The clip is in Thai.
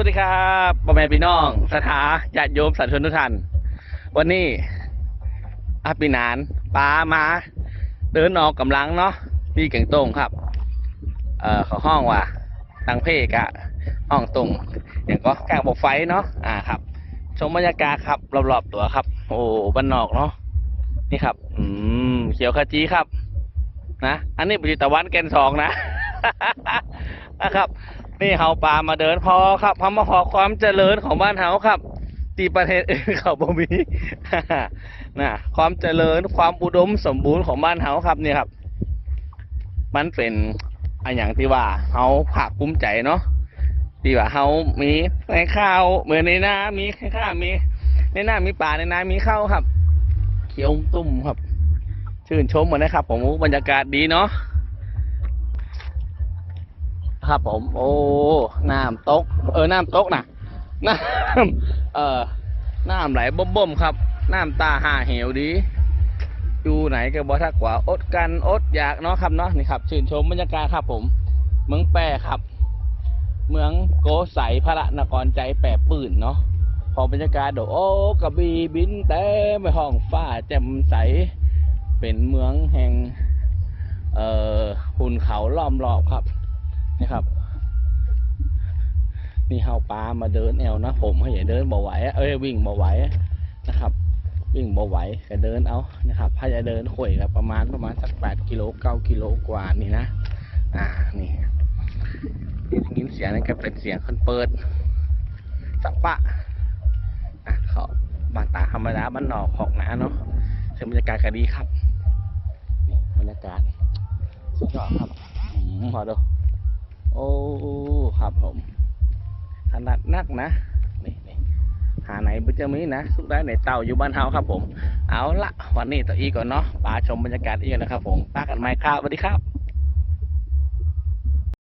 วัสดีครับพ่อแม่พี่น้องสถาญาติโยมสาธุชนทุกท่าน วันนี้อาปีนานป้ามา เดินออกกำลังเนาะที่เก่งตรงครับ เอ่อขาห้องว่าตังเพกอะห้องตรงอย่างก็กลางบอกไฟเนาะอ่าครับชมบรรยากาศครับรอบๆตัวครับ โอ้บ้านนอกเนาะนี่ครับ อืมเขียวขจีครับ นะอันนี้ปุจิตะวันแกนสองนะนะครับ นี่เฮาปลามาเดินพอครับพามาพอความเจริญของบ้านเฮาครับตีประเทศอื่นเขาบ่มีนะความเจริญความอุดมสมบูรณ์ของบ้านเฮาครับนี่ครับ มันเป็นอันอย่างที่ว่าเฮาภาคภูมิใจเนาะที่ว่าเฮามีในข้าวเหมือนในนามีข้าวมีในนามีป่าในนามีข้าวครับ เขียวตุ้มครับ ชื่นชมหมดนะครับ ผมบรรยากาศดีเนาะ ครับผม โอ้น้ำตก เออน้ำตกนะน้ำเออน้ำไหลบ่มๆครับ น้ำตาห่าเหวดีอยู่ไหนก็บ่ทักกว่าอดกันอดอยากเนาะครับเนาะนี่ครับชื่นชมบรรยากาศครับผม เมืองแปรครับ เมืองโกใสพระนครใจแปรปื่นเนาะพอบรรยากาศโดโอ้กระบีบินเต็มไปห้องฟ้าแจ่มใส เป็นเมืองแห่ง เอ่อหุ่นเขาล้อมรอบครับ นี่ครับ นี่เฮาปลามาเดินแอวนะผมให้อย่าเดินบ่ไหวเอ้ยวิ่งบ่ไหวนะครับ วิ่งบ่ไหวก็เดินเอานะครับถ้าจะเดินข่อยก็ประมาณประมาณสักแปดกิโลเก้ากิโลกว่านี่นะอ่านี่นี่ยินเสียงนั่นก็เป็นเสียงคนเปิดสัปปะอะเขาบานตาธรรมดาบ้านนอกของนะเนาะซึ่งบรรยากาศก็ดีครับนี่บรรยากาศสุดยอดครับอืมพอดู โอ้ครับผมขนาดนักนะนี่นหาไหนบุจะมีนะสุกได้ในเต่าอยู่บ้านเฮาครับผม เอาละวันนี้ต่ออีกก่อนเนาะปาชมบรรยากาศอีกนะครับผมปากันไหมครับสวัสดีครับ